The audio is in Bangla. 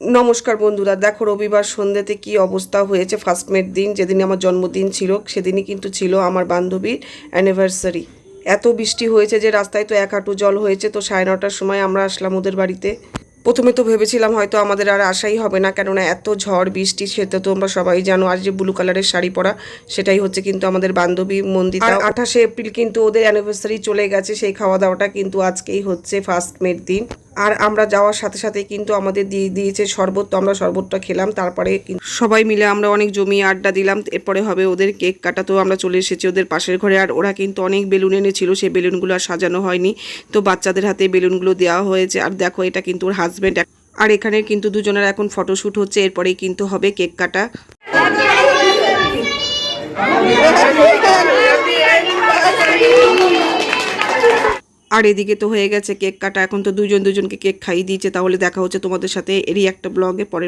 নমস্কার বন্ধুরা, দেখো রবিবার সন্ধ্যেতে কি অবস্থা হয়েছে ফার্স্ট মের দিন যেদিন আমার জন্মদিন ছিল, সেদিনই কিন্তু ছিল আমার বান্ধবীর অ্যানিভার্সারি এত বৃষ্টি হয়েছে যে রাস্তায় তো এক হাঁটু জল হয়েছে, তো সাড়ে নটার সময় আমরা আসলাম ওদের বাড়িতে। প্রথমে তো ভেবেছিলাম হয়তো আমাদের আর আশাই হবে না, কেননা এত ঝড়, বৃষ্টি সেটা তো আমরা সবাই জানো, আর যে ব্লু কালারের শাড়ি পরা, সেটাই হচ্ছে কিন্তু আমাদের বান্ধবী মন্দিরা আঠাশে এপ্রিল কিন্তু ওদের অ্যানিভার্সারি চলে গেছে, সেই খাওয়া দাওয়াটা কিন্তু আজকেই হচ্ছে ফার্স্ট মের দিন। আর আমরা যাওয়ার সাথে সাথে কিন্তু আমাদের দিয়ে দিয়েছে শরবত, তো আমরা শরবতটা খেলাম, তারপরে সবাই মিলে আমরা অনেক জমি আড্ডা দিলাম, এরপরে হবে ওদের কেক কাটা, তো আমরা চলে এসেছি ওদের পাশের ঘরে, আর ওরা কিন্তু অনেক বেলুন এনেছিল, সেই বেলুনগুলো আর সাজানো হয়নি, তো বাচ্চাদের হাতে বেলুনগুলো দেওয়া হয়েছে, আর দেখো এটা কিন্তু ওর হাজব্যান্ড আর এখানে কিন্তু দুজনের এখন ফটোশ্যুট হচ্ছে, এরপরেই কিন্তু হবে কেক কাটা। আর এদিকে তো হয়ে গেছে কেক কাটা। এখন তো দুজন দুজনকে কেক খাইয়ে দিয়েছে। তাহলে দেখা হচ্ছে তোমাদের সাথে এরই একটা ব্লগে পরে